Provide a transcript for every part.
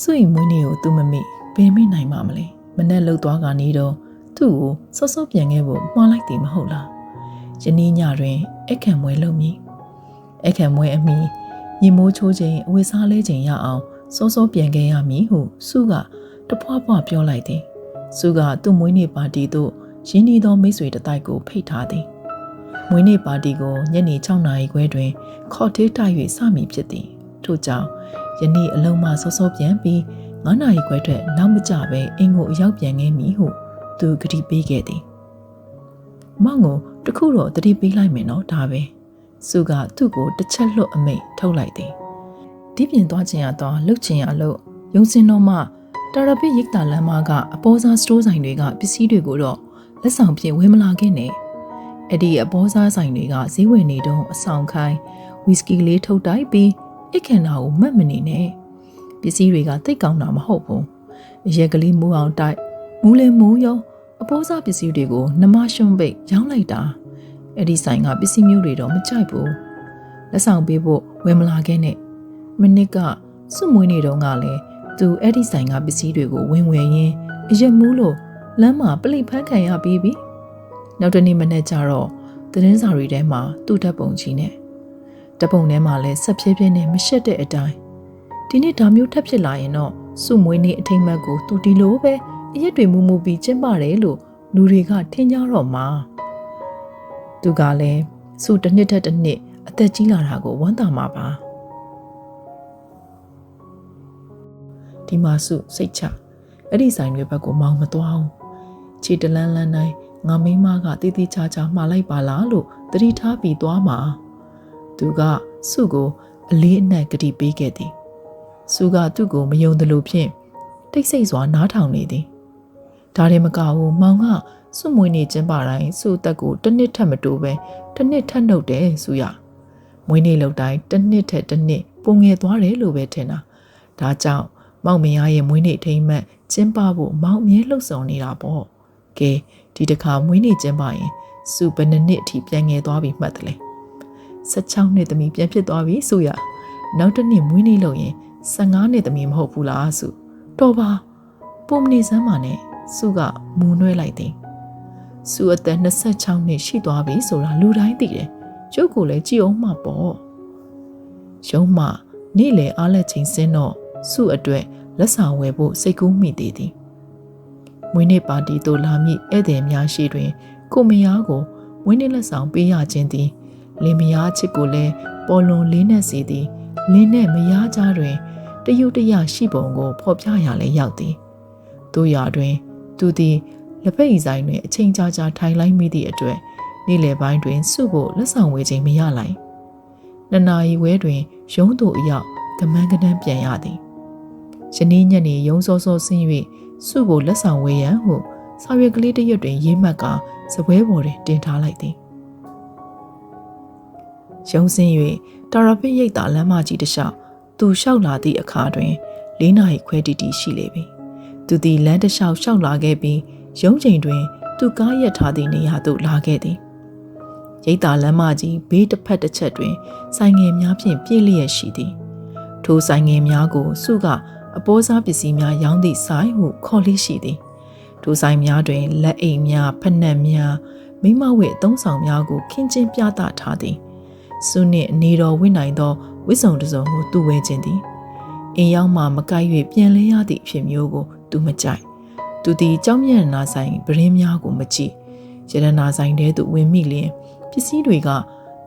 စွိမွေးနေကိုသူမမိဘယ်မိနိုင်မှာမလဲမနဲ့လှုပ်သွားကနေတော့သူ့ကိုစောစောပြန်ခဲ့ဖို့မှားလိုက်တယ်မဟုတ်လားယနေ့ညတွင်အခန့်မွဲလုပ်မည်အခန့်မွဲအမိရင်မိုးချိုးခြင်းအဝေစားလဲခြင်းရအောင်စောစောပြန်ခဲ့ရမည်ဟုစုကတဖွာဖွာပြောလိုက်သည်စုကသူ့မွေးနေ့ပါတီသို့ရင်းနှီးသောမိတ်ဆွေတစ်တိုက်ကိုဖိတ်ထားသည်မွေးနေ့ပါတီကိုညနေ6နာရီခွဲတွင်ခေါ်ထေးတိုက်၍စမည်ဖြစ်သည်ထို့ကြောင့် ယနေ့အလုံးမစောစောပြန်ပြီး9နာရီခွဲအတွက်နောက်မကျဘဲအင်းကိုအရောက်ပြန်ခဲ့မည်ဟုသူကတိပေးခဲ့သည်မောင်ကိုတခုတော့တတိပေးလိုက်မယ်နော်ဒါပဲစုကသူ့ကိုတစ်ချက်လွတ်အမိတ်ထုတ်လိုက်သည်ဒီပြင်သွားခြင်းရတော့လှုပ်ခြင်းရလို့ယုံစင်တော်မှတာရပိရိတ်တာလမ်းမကအပေါ်စားစတိုးဆိုင်တွေကပစ္စည်းတွေကိုတော့လက်ဆောင်ဖြင့်ဝယ်မလာခဲ့နဲ့အဲ့ဒီအပေါ်စားဆိုင်တွေကဈေးဝယ်နေတုန်းအဆောင်ခိုင်းဝီစကီလေးထုတ်တိုက်ပြီး အိတ်ခန္ဓာကိုမှတ်မနေနဲ့ပစ္စည်းတွေကတိတ်ကောင်းတာမဟုတ်ဘူးအရက်ကလေးမူအောင်တိုက်မူးလဲမူးရောအပေါ်စားပစ္စည်းတွေကိုနှမရှုံးပိတ်ရောင်းလိုက်တာအဲ့ဒီဆိုင်ကပစ္စည်းမျိုးတွေတော့မကြိုက်ဘူးလက်ဆောင်ပေးဖို့ဝယ်မလာခဲ့နဲ့မနစ်ကစွမွေးနေတုန်းကလည်းသူအဲ့ဒီဆိုင်ကပစ္စည်းတွေကိုဝင်ဝယ်ရင်းအရက်မူးလို့လမ်းမှာပလိဖန်းခံရပြီးပြီနောက်တနေ့မနေ့ကျတော့သတင်းစာတွေထဲမှာသူ့ဓာတ်ပုံကြီးနဲ့ဓာ တ်ပုံထဲမှာလည်းဆက်ဖြည်းဖြည်းနဲ့မရှက်တဲ့အတိုင်းဒီနေ့ဒါမျိုးထပ်ဖြစ်လာရင်တော့စုမွေးနေ့အထိမ်းအမှတ်ကိုသူဒီလိုပဲအရက်တွေမူမူပြီးကျင်းပါတယ်လို့လူတွေကထင်ကြတော့မှာသူကလည်းစုတစ်နှစ်ထက်တစ်နှစ်အသက်ကြီးလာတာကိုဝမ်းသာမှာပါဒီမှာစုစိတ်ချအဲ့ဒီဆိုင်တွေဘက်ကိုမောင်းမသွားအောင်ခြေတလန်းလန်းတိုင်းငါမိန်းမကတည်တည်ချာချာမှားလိုက်ပါလားလို့သတိထားပြီးသွားမှာ သူကစုကိုအလေးအနက်ကတိပေးခဲ့သည်စုကသူ့ကိုမယုံတယ်လို့ဖြင့်တိတ်ဆိတ်စွာနားထောင်နေသည်ဒါရင်မကဘူးမောင်ကစွမွေးနေခြင်းပါတိုင်းစုအသက်ကိုတစ်နှစ်ထက်မတိုးပဲတစ်နှစ်ထက်နှုတ်တယ်စုရမွေးနေ့လောက်တိုင်းတစ်နှစ်ထက်တစ်နှစ်ပုံငယ်သွားတယ်လို့ပဲထင်တာဒါကြောင့်မောင်မယားရဲ့မွေးနေ့ထိမ်းမှတ်ကျင်းပဖို့မောင်အမြဲလှုပ်ဆောင်နေတာပေါ့ကဲဒီတစ်ခါမွေးနေ့ကျင်းပရင်စုဘယ်နှစ်နှစ်အထိပြန်ငယ်သွားပြီမှတ်တယ်လေ 16နှစ်သမီးပြန်ဖြစ်သွားပြီဆိုရနောက်တစ်နှစ်မွေးနေ့လုပ်ရင်15နှစ်သမီးမဟုတ်ဘူးလားစုတော်ပါပုံမနေစမ်းပါနဲ့စုကမူနှွဲလိုက်သည်စုအသက်26နှစ်ရှိသွားပြီဆိုတာလူတိုင်းသိတယ်ကျုပ်ကလည်းကြည်အောင်မှပေါ့ရုံးမနေ့လေအားလက်ချင်းစင်းတော့စုအတွက်လက်ဆောင်ဝယ်ဖို့စိတ်ကူးမိသေးသည်မွေးနေ့ပါတီသို့လာမည့်ဧည့်သည်များရှိတွင် ကိုမယားကိုမွေးနေ့လက်ဆောင်ပေးရခြင်းသည် လင်မယားချစ်ကိုလည်းပေါ်လွန်လေးနဲ့စီသည်လင်းနဲ့မယားကြားတွင်တယုတ်တရရှိပုံကိုဖော်ပြရလဲရောက်သည်တို့ရတွင် သူသည်လက်ဖက်ရည်ဆိုင်တွင်အချိန်ကြာကြာထိုင်လိုက်မိသည့်အတွက်နေ့လယ်ပိုင်းတွင်စုဖို့လက်ဆောင်ဝယ်ခြင်းမရလိုက်နှစ်နာရီဝဲတွင်ရုံးသို့အရောက်ကမန်းကနန်းပြန်ရသည်ယနေ့ညနေရုံးစောစောဆင်း၍စုကိုလက်ဆောင်ဝေရန်ဟုစာရွက်ကလေးတစ်ရွက်တွင်ရေးမှတ်ကစပွဲပေါ်တွင်တင်ထားလိုက်သည် ရုံးစင်း၍တာရပစ်ရိတ်တာလမ်းမကြီးတစ်လျှောက်သူလျှောက်လာသည့်အခါတွင်လေးနာရီခွဲတီတီရှိလေပြီသူသည်လမ်းတစ်လျှောက်လျှောက်လာခဲ့ပြီးရုံးချိန်တွင် သူကားရက်ထားသည့်နေရာသို့လာခဲ့သည်ရိတ်တာလမ်းမကြီးဘေးတစ်ဖက်တစ်ချက်တွင် ဆိုင်ငယ်များဖြင့်ပြည့်လျက်ရှိသည်ထိုဆိုင်ငယ်များကိုစုကအပေါ်စားပစ္စည်းများရောင်းသည့်ဆိုင်ဟုခေါ်လေးရှိသည်ထိုဆိုင်များတွင်လက်အိမ်များဖက်နှက်များမိမဝတ်အသုံးဆောင်များကိုခင်းကျင်းပြသထားသည် စုနှင့်အနေတော်ဝင့်နိုင်သောဝိဆုံတစုံကိုသူ့ဝဲခြင်းသည်အိမ်ရောက်မှမကိုက်၍ပြန်လဲရသည့်အဖြစ်မျိုးကိုသူမကြိုက်သူသည်ကြောင်းမျက်နှာဆိုင်ပရင်းများကိုမကြည့်ရတနာဆိုင်ထဲသို့ဝင်မိလျင်ပစ္စည်းတွေက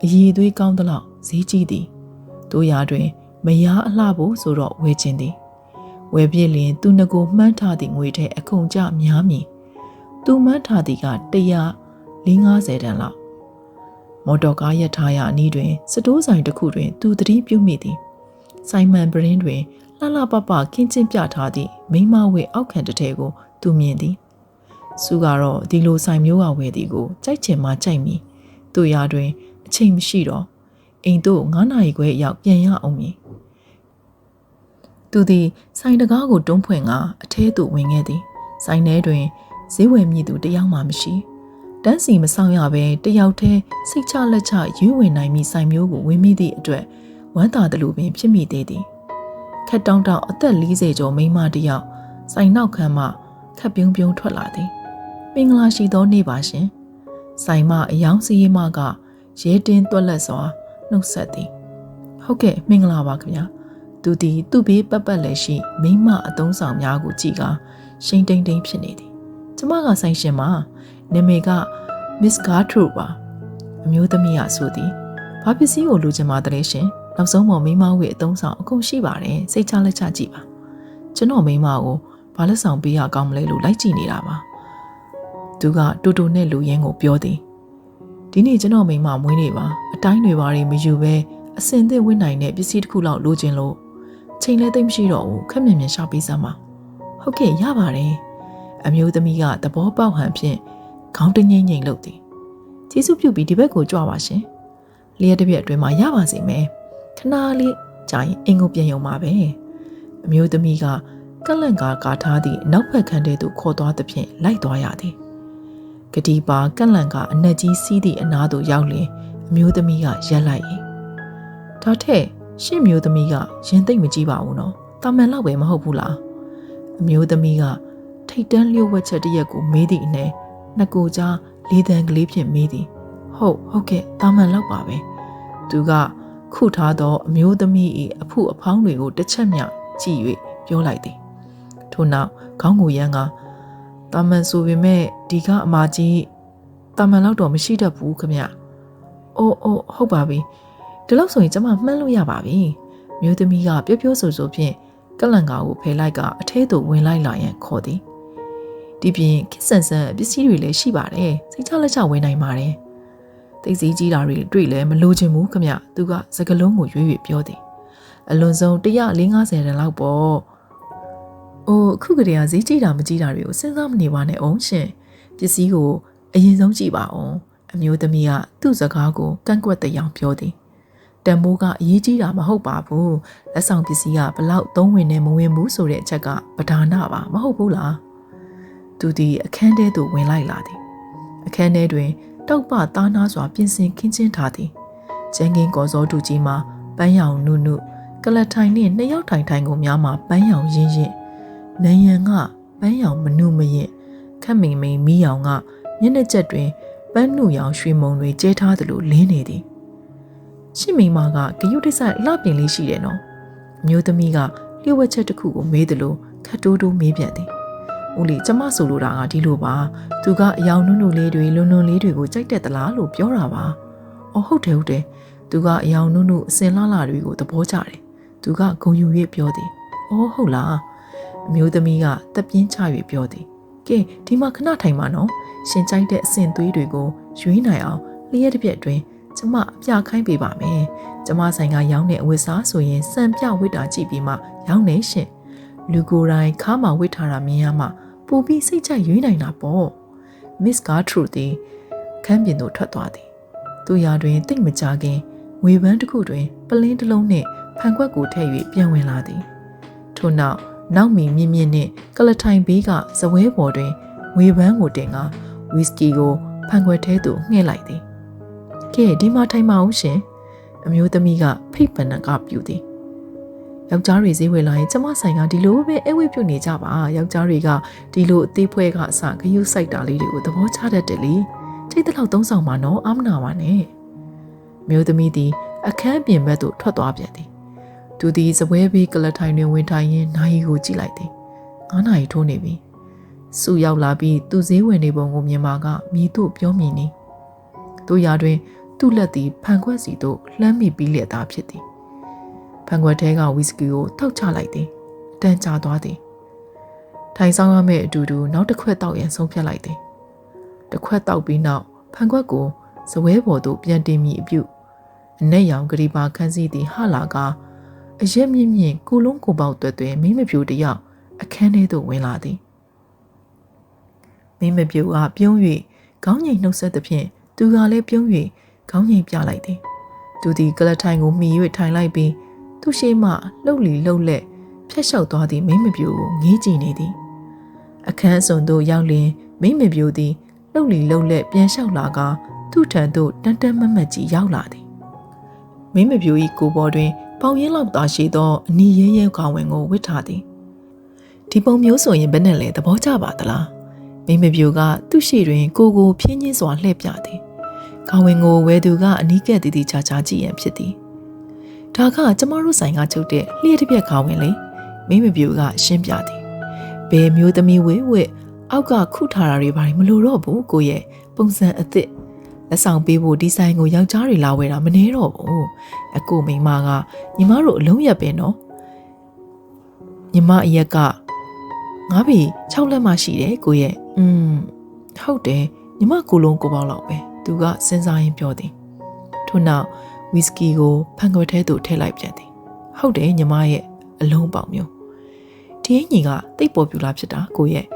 အည်သွေးကောင်းသလောက်ဈေးကြီးသည်တို့ရာတွင် မယားအလှဖို့ဆိုတော့ဝဲခြင်းသည်ဝယ်ပြစ်လျင် သူငကိုမှန်းထားသည့်ငွေထဲအကုန်ကြများမည်သူမှန်းထားသည်က150တန်လောက် မော်တော်ကားရထားရအနီးတွင်စတိုးဆိုင်တစ်ခုတွင် သူတတိပြုမိသည်ဆိုင်မန်ပရင်းတွင်လှလှပပခင်းချင်းပြထားသည့်မိမဝဲအောက်ခံတစ်ထဲကို သူမြင်သည်စုကတော့ဒီလိုဆိုင်မျိုးကဝယ်သည်ကိုကြိုက်ချင်မှကြိုက်မည်သူရာတွင် အချိန်မရှိတော့အိမ်တို့9နာရီခွဲရောက်ပြန်ရအောင်မည်သူသည်ဆိုင်တကားကိုတွန်းဖွင့်ကအထဲသို့ဝင်ခဲ့သည်ဆိုင်ထဲတွင်ဈေးဝယ်မြည်သူတယောက်မှမရှိ တန်းစီမဆောင်ရဘဲတယောက်တည်းစိတ်ချလက်ချရွေးဝင်နိုင်မိဆိုင်မျိုးကိုဝင်မိသည့်အတွက်ဝမ်းသာတယ်လို့ပင်ဖြစ်မိသေးသည်ခက်တောင်းတောင်းအသက်40ကျော်မိန်းမတစ်ယောက်ဆိုင်နောက်ခန်းမှခက်ပြုံးပြုံးထွက်လာသည်မင်္ဂလာရှိသောနေ့ပါရှင်ဆိုင်မအယောင်စီးမကရဲတင်းတွက်လက်စွာနှုတ်ဆက်သည်ဟုတ်ကဲ့မင်္ဂလာပါခင်ဗျာသူသည်သူ့ဘေးပတ်ပတ်လည်းရှိမိန်းမအသုံးဆောင်များကိုကြည့်ကာရှိန်တိန်တိန်ဖြစ်နေသည်ကျမကဆိုင်ရှင်မှာ နာမည်က Miss Gertrude ပါအမျိုးသမီးကဆိုသည်ဘာပစ္စည်းကိုလိုချင်ပါတလဲရှင်နောက်ဆုံးပေါ်မိန်းမဝေအသုံးဆောင်အကုန်ရှိပါတယ်စိတ်ချလက်ချကြည့်ပါကျွန်တော်မိန်းမကိုဘာလက်ဆောင်ပေးရကောင်းမလဲလို့လိုက်ကြည့်နေတာပါသူကတူတူနဲ့လူရင်းကိုပြောသည်ဒီနေ့ကျွန်တော်မိန်းမမွေးနေပါအတိုင်းတွေပါတွေမယူပဲအစင်သစ်ဝင့်နိုင်တဲ့ပစ္စည်းတစ်ခုလောက်လိုချင်လို့ချိန်လဲသိမ့်မရှိတော့ဘူးခက်မြင်မြင်ရှာပေးစမ်းပါဟုတ်ကဲ့ရပါတယ်အမျိုးသမီးကသဘောပေါက်ဟန်ဖြင့် ခေါင်းတငိမ့်ငိမ့်လုပ်သည်ကျေးဇူးပြုပြီးဒီဘက်ကိုကြွပါရှင်လျက်တစ်ပြက်အတွင်းမှာရပါစေမယ်ခဏလေးကြာရင်အင်ကိုပြန်ရုံပါပဲအမျိုးသမီးကကလန့်ကာကာထားသည့်နောက်ဘက်ခန်းထဲသို့ခေါ်သွားသဖြင့်လိုက်သွားရသည်ဂတိပါကလန့်ကာအနက်ကြီးစီးသည့်အနားသို့ရောက်လျင်အမျိုးသမီးကရက်လိုက်၏ဒါထက်ရှင့်မျိုးသမီးကရင်သိမ့်မကြည့်ပါဘူးနော်တာမန်လောက်ပဲမဟုတ်ဘူးလားအမျိုးသမီးကထိတ်တန်းလျှို့ဝှက်ချက်တစ်ရက်ကိုမေးသည့်အနေနှ စ်ကိုကြားလေးတန်ကလေးဖြင့်မေးသည်ဟုတ်ဟုတ်ကဲ့တာမန်လောက်ပါပဲသူကခုထားသောအမျိုးသမီး၏အဖုအဖောင်းတွေကိုတစ်ချက်မျှကြည့်၍ပြောလိုက်သည်ထို့နောက်ခေါင်းကိုရမ်းကတာမန်ဆိုပေမဲ့ဒီကအမကြီးတာမန်လောက်တော့မရှိတတ်ဘူးခမ။အိုးအိုးဟုတ်ပါပြီ။ဒီလောက်ဆိုရင်ကျမမှန်းလို့ရပါပြီ။မျိုးသမီးကပြောပြောဆိုဆိုဖြင့်ကလန်ကာကိုဖယ်လိုက်ကအထဲသို့ဝင်လိုက်လာရန်ခေါ်သည်။ ဒီပြင်ခစ်ဆန်ဆန်ပစ္စည်းတွေလည်းရှိပါတယ်။စိတ်ချလက်ချဝင်နိုင်ပါတယ်။သိစည်းကြီးတာတွေတွေ့လဲမလိုချင်ဘူးခမ။သူကစကလုံးကိုရွေးရွေးပြောသည်။အလွန်ဆုံး150တန်လောက်ပေါ့။အိုးအခုကတည်းကဈေးကြီးတာမကြီးတာတွေကိုစဉ်းစားမနေပါနဲ့အောင်ရှင်ပစ္စည်းကိုအရင်ဆုံးကြည့်ပါအောင်အမျိုးသမီးကသူ့စကားကိုကန့်ကွက်တဲ့အောင်ပြောသည်တန်မိုးကအရေးကြီးတာမဟုတ်ပါဘူးလက်ဆောင်ပစ္စည်းကဘလောက်သုံးဝင်နေမဝင်ဘူးဆိုတဲ့အချက်ကပဓာနာပါမဟုတ်ဘူးလား သူဒီအခန်းထဲသို့ဝင်လိုက်လာသည်အခန်းထဲတွင် တောက်ပသားနာစွာပြင်ဆင်ခင်းချင်းထားသည်ကျန်းကင်းကော်စောတူကြီးမှာပန်းရောင်နုနုကလထိုင်နှင့်နှစ်ယောက်ထိုင်ထိုင်ကိုများမှာပန်းရောင်ရင်းရင်းနယံကပန်းရောင်မနုမရင်ခက်မိန်မိန်မီးရောင်ကမျက်နှာချက်တွင်ပန်းနုရောင်ရွှေမုံတွေကျဲထားသလိုလင်းနေသည်ရှင့်မိန်မကဂယုတိဆိုင်လှပင်လေးရှိတယ်နော်မျိုးသမီးကလျှို့ဝှက်ချက်တစ်ခုကိုမေးသလိုခတ်တိုးတိုးမေးပြန်သည် ဦးလီကျမဆိုလိုတာကဒီလိုပါသူကအယောင်နုနုလေးတွေလွန်လွန်လေးတွေကိုကြိုက်တဲ့သလားလို့ပြောတာပါအော်ဟုတ်တယ်ဟုတ်တယ်သူကအယောင်နုနုအစင်လှလှတွေကိုသဘောကျတယ်သူကဂုံယူ၍ပြောသည်အော်ဟုတ်လားအမျိုးသမီးကတက်ပြင်းချ၍ပြောသည်ကဲဒီမှာခဏထိုင်ပါနော်ရှင်ကြိုက်တဲ့အဆင့်သွေးတွေကိုရွေးနိုင်အောင်လျှက်တစ်ပြက်အတွင်းကျမအပြခိုင်းပေးပါမယ်ကျမဆိုင်ကရောင်းတဲ့အဝတ်စားဆိုရင်စံပြဝတ်တာကြည့်ပြီးမှရောင်းနေရှင်လူကိုယ်တိုင်ခါမှဝတ်ထားတာမြင်ရမှ ပူပြီးစိတ်ချရွေးနိုင်တာပေါ့ Miss Gertrude သည်ခန်းပြင်သို့ထွက်သွားသည်သူရာတွင်တိတ်မကြခင်ငွေပန်းတစ်ခုတွင် ပလင်းတစ်လုံးနှင့်ဖန်ခွက်ကိုထည့်၍ပြန်ဝင်လာသည်ထို့နောက်နောက်မီမြင့်မြင့်နဲ့ကလထိုင်ဘေးကဇပွဲပေါ်တွင်ငွေပန်းကိုတင်ကဝီစကီကိုဖန်ခွက်ထဲသို့ငှဲ့လိုက်သည်ကဲဒီမှာထိုင်မအောင်ရှင်အမျိုးသမီးကဖိတ်ပနကပြူသည် ယောက်ျားတွေဈေးဝယ်လာရင်ကျမဆိုင်ကဒီလိုပဲအဝိပြုတ်နေကြပါယောက်ျားတွေကဒီလိုအသေးဖွဲကအစဂယုစိုက်တာလေးတွေကိုသဘောကျတတ်တယ်လေချိတ်တလောက်သုံးဆောင်ပါနော်အာမနာပါနဲ့မျိုးသမီးသည်အခန်းပြင်ဘက်သို့ထွက်သွားပြန်သည်သူသည်စပွဲဘေးကလထိုင်တွင်ဝင်ထိုင်ရင်းနိုင်ကိုကြည့်လိုက်သည်ငါးနာရီထိုးနေပြီစုရောက်လာပြီးသူဈေးဝင်နေပုံကိုမြင်ပါကမိတို့ပြောမြင်နေတို့ရာတွင် သူ့လက်သည်ဖန်ခွက်စီသို့လှမ်းမိပြီးလျက်သားဖြစ်သည် ဖန်ခွက်ထဲကဝီစကီကိုတောက်ချလိုက်သည်အတန်ကြာသွားသည်ထိုင်ဆောင်ရမယ့်အတူတူနောက်တစ်ခွက်တောက်ရန်ဆုံးဖြတ်လိုက်သည်တစ်ခွက်တောက်ပြီးနောက်ဖန်ခွက်ကိုဇပွဲပေါ်သို့ပြန်တင်မိအပြုအနက်ရောင်ဂရီပါခန်းစည်းသည်ဟလာကအရက်မြင့်မြင့်ကိုလုံးကိုပေါက်တွဲတွဲမိမပြူတယောက်အခန်းထဲသို့ဝင်လာသည်မိမပြူကပြုံး၍ခေါင်းငိမ်နှုတ်ဆက်သဖြင့်သူကလည်းပြုံး၍ခေါင်းငိမ်ပြလိုက်သည်သူသည်ကလထိုင်ကိုမှီ၍ထိုင်လိုက်ပြီး သူရှိမှလှုပ်လီလှုပ်လက်ဖျက်လျှောက်သွားသည့်မိမပြူကိုငေးကြည့်နေသည်အခန်းစုံသို့ရောက်လျင်မိမပြူသည်လှုပ်လီလှုပ်လက်ပြန်လျှောက်လာကသူ့ထံသို့တန်တန်မတ်မတ်ကြီးရောက်လာသည်မိမပြူ၏ကိုပေါ်တွင်ပပေါင်ရင်းလောက်သာရှိသောအနီရဲရဲခေါင်းဝင်ကိုဝစ်ထားသည်ဒီပုံမျိုးဆိုရင်ဘယ်နဲ့လဲသဘောကျပါသလားမိမပြိုကသူ့ရှိတွင် ကိုကိုဖြင်းချင်းစွာလှည့်ပြသည်ခေါင်းဝင်ကိုဝဲသူကအနီးကပ်တည်တည်ချာချာကြည့်ရန်ဖြစ်သည် ဒါကကျမတို့ဆိုင်ကချုပ်တဲ့လျှက်တစ်ပြက်ခေါင်းဝင်လေမိမပြိုကရှင်းပြသည်ဘယ်မျိုးသမီးဝဲဝဲအောက်ကခုထားတာတွေဘာမလို့တော့ဘူးကိုရဲ့ပုံစံအစ်စ်လက်ဆောင်ပေးဖို့ဒီဆိုင်ကိုယောက်ျားတွေလာဝဲတာမနေတော့ဘူးအကိုမိမကညီမတို့အလုံးရက်ပဲနော်ညီမအရက်ကငါးပြီ6လက်မှရှိတယ်ကိုရဲ့อืมဟုတ်တယ်ညီမကိုလုံးကိုပေါက်လောက်ပဲသူကစဉ်းစားရင်းပြောသည်ထို့နောက် ဝီစကီကိုဖန်ခွက်ထဲသို့ထည့်လိုက်ပြန်သည်ဟုတ်တယ်ညီမရဲ့အလုံးပေါက်မျိုးဒီအညီကတိတ်ပေါ်ပြူလာဖြစ်တာကိုရဲ့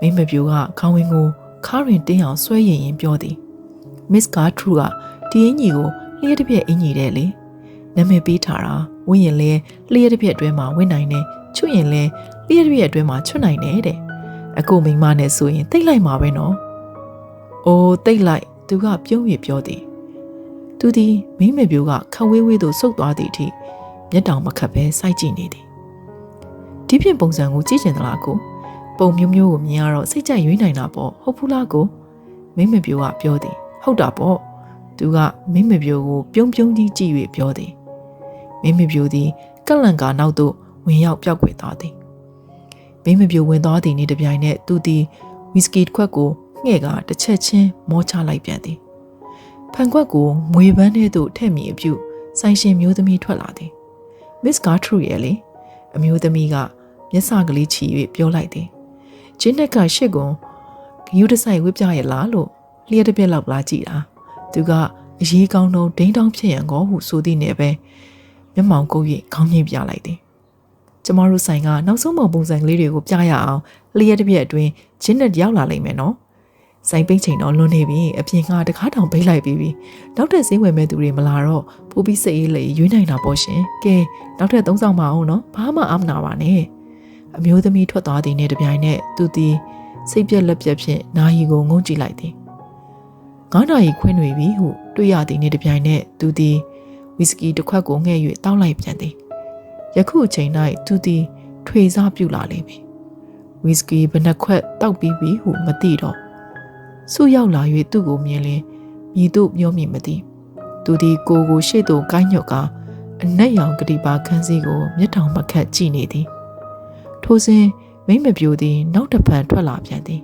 မိမပြူကခေါင်းဝင်းကိုခါရင်တင်းအောင်ဆွဲရင်ရင်ပြောသည်မစ်ကာထရူကဒီအညီကိုလျှက်တစ်ပြက်အင်ကြီးတဲ့လေနာမည်ပေးထားတာဝင်းရင်လဲလျှက်တစ်ပြက်အတွဲမှာဝင်နိုင်တယ်ချွတ်ရင်လဲလျှက်တစ်ပြက်အတွဲမှာချွတ်နိုင်တယ်တဲ့အကိုမိမနဲ့ဆိုရင်တိတ်လိုက်မှာပဲနော်အိုးတိတ်လိုက်သူကပြုံးရပြောသည် သူသည်မိမေပြိုးကခဝေးဝေးသို့ဆုတ်သွားသည့်အထိမျက်တောင်မခတ်ပဲစိုက်ကြည့်နေသည်ဒီဖြင့်ပုံစံကိုကြည့်ကျင်သလားကိုပုံမျိုးမျိုးကိုမြင်ရတော့စိတ်ကြိုက်ရွေးနိုင်တာပေါ့ဟုတ်ဘူးလားကိုမိမေပြိုးကပြောသည် ဟုတ်တာပေါ့သူကမိမေပြိုးကိုပြုံးပြုံးကြီးကြည့်၍ပြောသည်မိမေပြိုးသည်ကလန်ကာနောက်သို့ဝင်ရောက်ပြောက်ွယ်သွားသည်မိမေပြိုးဝင်သွားသည်နှင့်တပြိုင်နက်သူသည်ဝီစကီတစ်ခွက်ကိုငှဲ့ကတစ်ချက်ချင်းမောချလိုက်ပြန်သည် ဖန်ခွက်ကိုငွေပန်းထဲသို့ထည့်မိအပြုဆိုင်ရှင်မျိုးသမီးထွက်လာသည်မစ်ကာထရူရဲ့လေအမျိုးသမီးကမျက်စကလေးချီ၍ပြောလိုက်သည်ဂျင်းနက်ကရှစ်ကွန်ယူတဆိုင်ဝစ်ပြရဲ့လားလို့လျှက်တစ်ပြက်လောက်လာကြည့်တာသူကအရေးကောင်းတော့ဒိန်းတောင်းဖြစ်ရန်ကောဟုဆိုသည့်နဲ့ပဲမျက်မှောင်ကုပ်၍ခေါင်းငိမ့်ပြလိုက်သည်ကျမတို့ဆိုင်ကနောက်ဆုံးပုံပုံစံကလေးတွေကိုပြရအောင်လျှက်တစ်ပြက်အတွင်းဂျင်းနက်ရောက်လာလိမ့်မယ်နော် ဆိုင်ပိတ်ချိန်တော့လွန်နေပြီအပြင်ကတကားတောင်ပိတ်လိုက်ပြီးပြီနောက်ထပ်ဈေးဝယ်မဲ့သူတွေမလာတော့ပိုးပြီးစိတ်အေးလေရွေးနိုင်တာပေါ့ရှင်ကဲနောက်ထပ်သုံးဆောင်မအောင်နော်ဘာမှအမနာပါနဲ့အမျိုးသမီးထွက်သွားသည်နဲ့တပြိုင်နက်သူသည်စိတ်ပြက်လက်ပြက်ဖြင့်နာယီကိုငုံကြည့်လိုက်သည်ငါးနာရီခွင်းတွေပြီဟုတွေ့ရသည်နဲ့တပြိုင်နက်သူသည်ဝီစကီတစ်ခွက်ကိုငှဲ့၍တောက်လိုက်ပြန်သည်ယခုအချိန်၌သူသည် ထွေစားပြုလာလိမ့်မည်ဝီစကီဘယ်နှခွက်တောက်ပြီးပြီဟုမသိတော့ ဆုရောက်လာ၍သူ့ကိုမြင်လင်မြည်တို့မျောမြင်မသည်သူသည်ကိုကိုရှေ့သို့ကိုင်းညွတ်ကအနက်ရောင်ကတိပါခန်းစည်းကိုမျက်တောင်မခတ်ကြည့်နေသည်ထိုစဉ်မိမ့်မပြိုသည် နောက်တစ်ဖန်ထွက်လာပြန်သည်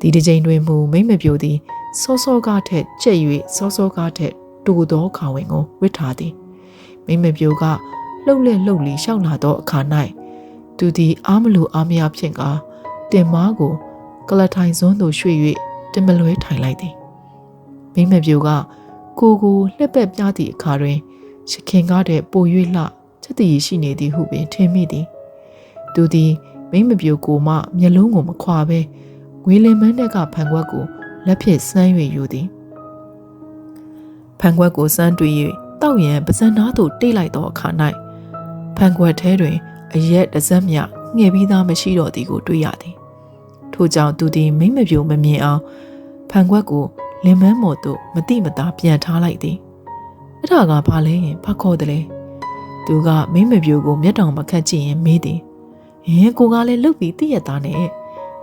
ဒီတစ်ချိန်တွင်မူမိမ့်မပြိုသည်စောစောကားထက်ကျက်၍စောစောကားထက်တူသောခေါင်ဝင်ကိုဝစ်ထားသည်မိမ့်မပြိုကလှုပ်လက်လှုပ်လီရှောက်လာသောအခါ၌သူသည်အားမလိုအားမရဖြင့်ကတင်မားကိုကလထိုင်စွန်းသို့ရွှေ့၍ တင်မလွဲထိုင်လိုက်သည်မိမပြိုကကိုကိုလှက်ပက်ပြသည့်အခါတွင်ရှခင်ကားတဲ့ပို၍လှချက်တည်ရှိနေသည်ဟုပင်ထင်မိသည်သူသည်မိမပြိုကိုမှမျက်လုံးကိုမခွာဘဲငွေလင်မန်းတဲ့ကဖန်ခွက်ကိုလက်ဖြင့်စမ်း၍ယူသည်ဖန်ခွက်ကိုစမ်းတွေ့၍တောက်ရန်ပစံနာသို့တိတ်လိုက်သောအခါ၌ဖန်ခွက်ထဲတွင် အရက်တစ်စက်မြငှဲ့ပြီးသားမရှိတော့သည်ကိုတွေ့ရသည် ထို့ကြောင့်သူသည်မိမပြိုမမြင်အောင်ဖန်ခွက်ကိုလင်မန်းမော်သို့မတိမတာပြန်ထားလိုက်သည်အဲ့ဒါကဘာလဲရင်ဘာခေါ်တယ်လဲသူကမိမပြိုကိုမျက်တောင်မခတ်ကြည့်ရင်မေးသည်ဟင်ကိုကလည်းလှုပ်ပြီးတည့်ရသားနဲ့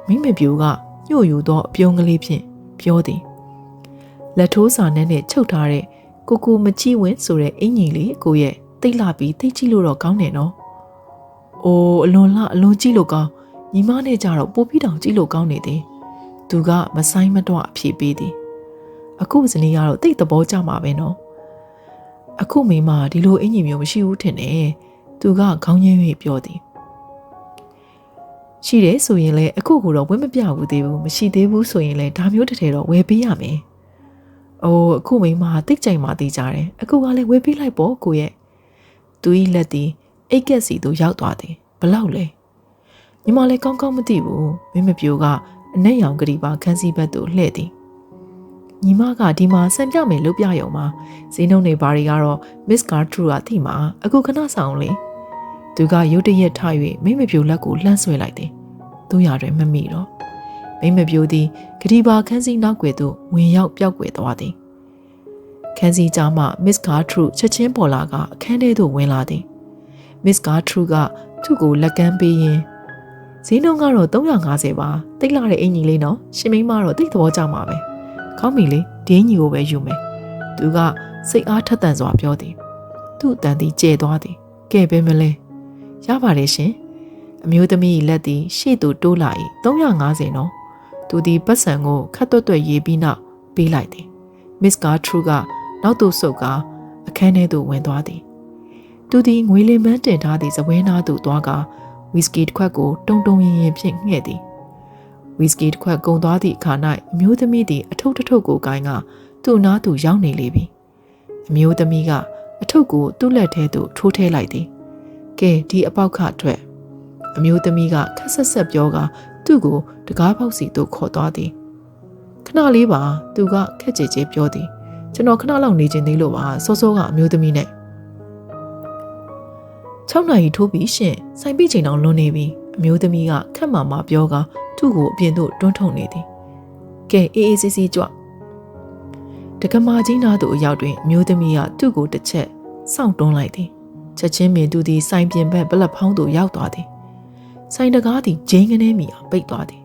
မိမပြိုကညှို့ယူသောအပြုံးကလေးဖြင့်ပြောသည်လက်ထိုးစာနဲ့နဲ့ချုပ်ထားတဲ့ကိုကိုမကြည့်ဝင်ဆိုတဲ့အင်ကြီးလေးကိုရဲ့တိတ်လာပြီးတိတ်ကြည့်လို့တော့ကောင်းတယ်နော်။အိုးအလွန်လှအလွန်ကြည့်လို့ကောင်း ညီမနဲ့ကြတော့ပိုပြီးတောင်ကြည့်လို့ကောင်းနေသည်။သူကမဆိုင်မတော့အဖြေပေးသည်။အခုစနေကတော့တိတ်သဘောကျမှာပဲနော်။အခုမိမဒီလိုအင်ကြီးမျိုးမရှိဘူးထင်တယ်။သူကခေါင်းရင်း၍ပြောသည်ရှိတယ်ဆိုရင်လည်းအခုကိုတော့ဝယ်မပြဘူးသေးဘူးမရှိသေးဘူးဆိုရင်လည်းဒါမျိုးတစ်ထည်တော့ဝယ်ပေးရမယ်။အိုးအခုမိမတိတ်ကြိုင်မှသိကြတယ်။အခုကလည်းဝယ်ပေးလိုက်ပေါ့ကိုရဲ့။သူ၏လက်သည်အိတ်ကက်စီသို့ရောက်သွားသည်။ဘလောက်လဲ။ ညီမလည်းကောင်းကောင်းမသိဘူး။မင်းမပြိုကအနက်ရောင်ကလေးပါခန်းစီဘက်သို့လှည့်သည်။ညီမကဒီမှာစံပြမယ်လို့ပြရုံမှာဈေးနှုန်းတွေဘာတွေကတော့ Miss Gartrude ကသိမှာအခုခဏဆောင်လေ။သူကရုတ်တရက်ထား၍မိမပြိုလက်ကိုလှမ်းဆွဲလိုက်သည်။သူ့ရတွင်မမိတော့မိမပြိုသည်ဂတိပါခန်းစီနောက်ွယ်သို့ဝင်ရောက်ပြောက်ွယ်သွားသည်။ကခန်းစီကြားမှ Miss Gertrude ချက်ချင်းပေါ်လာကအခန်းထဲသို့ဝင်လာသည် Miss Gertrude ကသူ့ကိုလက်ကမ်းပေးရင်း ဈေးနှုန်းကတော့350ပါတိတ်လာတဲ့အင်ကြီးလေးနော်ရှင်မိန်းမတော့တိတ်သဘောကျမှာပဲကောင်းပြီလေဒီအင်ကြီးကိုပဲယူမယ်သူကစိတ်အားထက်သန်စွာပြောသည်သူ့အတန်သည်ကျဲသွားသည်ကဲပဲမလဲရပါတယ်ရှင်အမျိုးသမီးလက်သည်ရှေ့သို့တိုးလာ၏350နော်သူသည်ပတ်စံကိုခတ်တွတ်တွတ်ရေးပြီးနောက်ပေးလိုက်သည် Miss Gertrude ကနောက်သို့ဆုတ်ကာအခန်းထဲသို့ဝင်သွားသည်သူသည်ငွေလင်ပန်းတင်ထားသည့်ဇပွဲနာသို့သွားကာ ဝီစကီတစ်ခွက်ကိုတုံတုံရင်ရင်ဖြင့်ငှဲ့သည်ဝီစကီတစ်ခွက်ကုန်သွားသည့်အခါ၌အမျိုးသမီးသည်အထုပ်တစ်ထုပ်ကိုကိုင်းကသူ့နားသို့ရောက်နေလေပြီအမျိုးသမီးကအထုပ်ကိုသူ့လက်ထဲသို့ထိုးထည့်လိုက်သည်ကဲဒီအပေါက်ခအတွက်အမျိုးသမီးကခက်ဆက်ဆက်ပြောကာသူ့ကိုတကားပေါက်စီသို့ခေါ်သွားသည်ခဏလေးပါသူကခက်ကြဲကြဲပြောသည်ကျွန်တော်ခဏလောက်နေခြင်းသေးလို့ပါစောစောကအမျိုးသမီးနဲ့ 6နာရီထိုးပြီးရှင်စိုင်ပိချိန်အောင်လွန်နေပြီအမျိုးသမီးကခက်မာမာပြောကသူ့ကိုအပြင်သို့တွန်းထုတ်နေသည်ကဲအေးအေးဆေးဆေးကြွတကမာကြီးနာသို့အရောက်တွင်အမျိုးသမီးကသူ့ကိုတစ်ချက်စောင့်တွန်းလိုက်သည်ချက်ချင်းပင်သူသည်စိုင်ပြင်ဘက်ဘလက်ဖောင်းသို့ရောက်သွားသည်စိုင်တကားသည်ဂျင်းကနေမိအောင်ပိတ်သွားသည်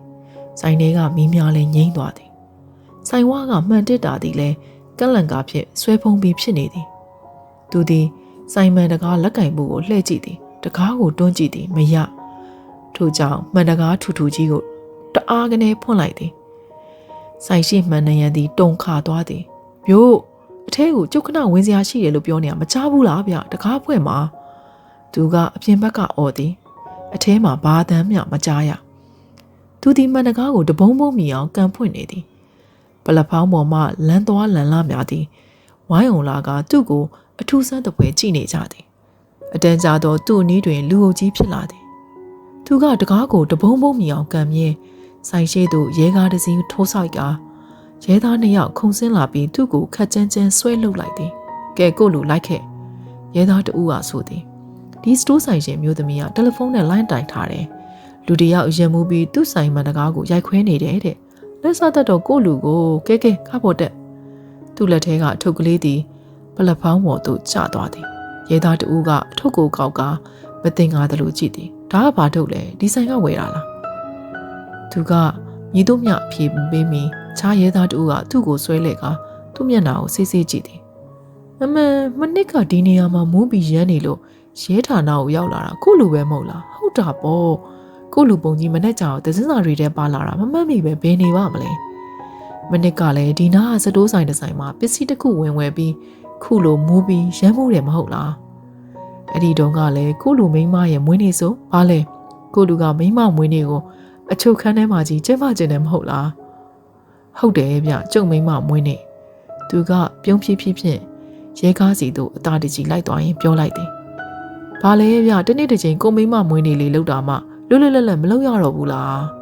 စိုင်ထဲကမီးများလည်းငိမ့်သွားသည်ဆိုင်ဝါကမှန်တစ်တာသည်လည်းကန့်လန့်ကားဖြင့်ဆွဲဖုံးပြီးဖြစ်နေသည်သူသည် ဆိုင်မန်တကားလက်ကင်မှုကိုလှည့်ကြည့်သည်တကားကိုတွန်းကြည့်သည်မရထို့ကြောင့်မှန်တကားထူထူကြီးကိုတအားကနေဖွင့်လိုက်သည်ဆိုင်ရှိမှန်နရံသည်တုံခါသွားသည်မျိုးအထဲကိုကျုပ်ခဏဝင်စရာရှိတယ်လို့ပြောနေတာမချဘူးလားဗျတကားဖွင့်မှာသူကအပြင်ဘက်ကအော်သည်အထဲမှာဘာတမ်းမျှမကြားရသူဒီမှန်တကားကိုတဘုံဘုံမီအောင်ကန်ဖွင့်နေသည်ပလက်ဖောင်းပေါ်မှလမ်းသွားလန်လာများသည်ဝိုင်းအောင်လာကသူ့ကို အထူးဆန်းတပွဲကြည့်နေကြသည်အတန်းကြာသောသူ့အနီးတွင်လူအုပ်ကြီးဖြစ်လာသည်သူကတကားကိုတဘုံဘုံမြအောင်ကံမြဲဆိုင်ရှိသို့ရဲကားတစ်စီးထိုးဆောက်ကရဲသားနှစ်ယောက်ခုန်ဆင်းလာပြီးသူ့ကိုခက်ကြမ်းကြမ်းဆွဲလုလိုက်သည်ကဲကိုလူလိုက်ခဲ့ရဲသားတဦးကဆိုသည်ဒီစတိုးဆိုင်ရှင်မျိုးသမီးကတယ်လီဖုန်းနဲ့လိုင်းတိုင်ထားတယ်လူတယောက်ရင်မှုပြီးသူ့ဆိုင်မှန်တကားကိုရိုက်ခွဲနေတယ်တဲ့လက်စားတတ်တော့ကိုလူကိုကဲကဲခါပေါ်တက်သူ့လက်ထဲကအထုပ်ကလေးသည် ပလက်ဖောင်းပေါ်သို့ကျသွားသည်ရဲသားတဦးကအထုပ်ကိုကောက်ကမတင်ကားသလိုကြည့်သည်ဒါကဘာထုတ်လဲဒီဆိုင်ကဝယ်တာလားသူကညီတို့မြအပြေပေးမီခြားရဲသားတဦးကသူ့ကိုဆွဲလဲကသူ့မျက်နှာကိုဆေးဆေးကြည့်သည်အမှန်မနစ်ကဒီနေရာမှာမူးပြီးရမ်းနေလို့ရဲဌာနကိုရောက်လာတာကိုလူပဲမဟုတ်လားဟုတ်တာပေါ့ကိုလူပုံကြီးမနဲ့ကြောင်သစင်းစာတွေထဲပါလာတာမမှတ်မိပဲဘယ်နေပါမလဲမနစ်ကလည်းဒီနာကစတိုးဆိုင်တစ်ဆိုင်မှာပစ္စည်းတစ်ခုဝင်ဝယ်ပြီး ခုလိုမူးပြီးရမ်းမှုတယ်မဟုတ်လားအဲ့ဒီတုန်းကလည်းကိုလူမိန်းမရဲ့မွေးနေ့ဆိုဘာလဲကိုလူကမိန်းမမွေးနေ့ကိုအချုပ်ခန်းထဲမှာကြီးကျင်းပကျင်းတယ်မဟုတ်လားဟုတ်တယ်ဗျကျုံမိန်းမမွေးနေ့သူကပြုံးဖြည်းဖြည်းဖြင့်ရဲကားစီသို့အသာတကြီးလိုက်သွားရင်ပြောလိုက်တယ်ဘာလဲဗျတနေ့တစ်ချိန်ကိုမိန်းမမွေးနေ့လေးလောက်တာမှလွတ်လွတ်လပ်လပ်မလုပ်ရတော့ဘူးလား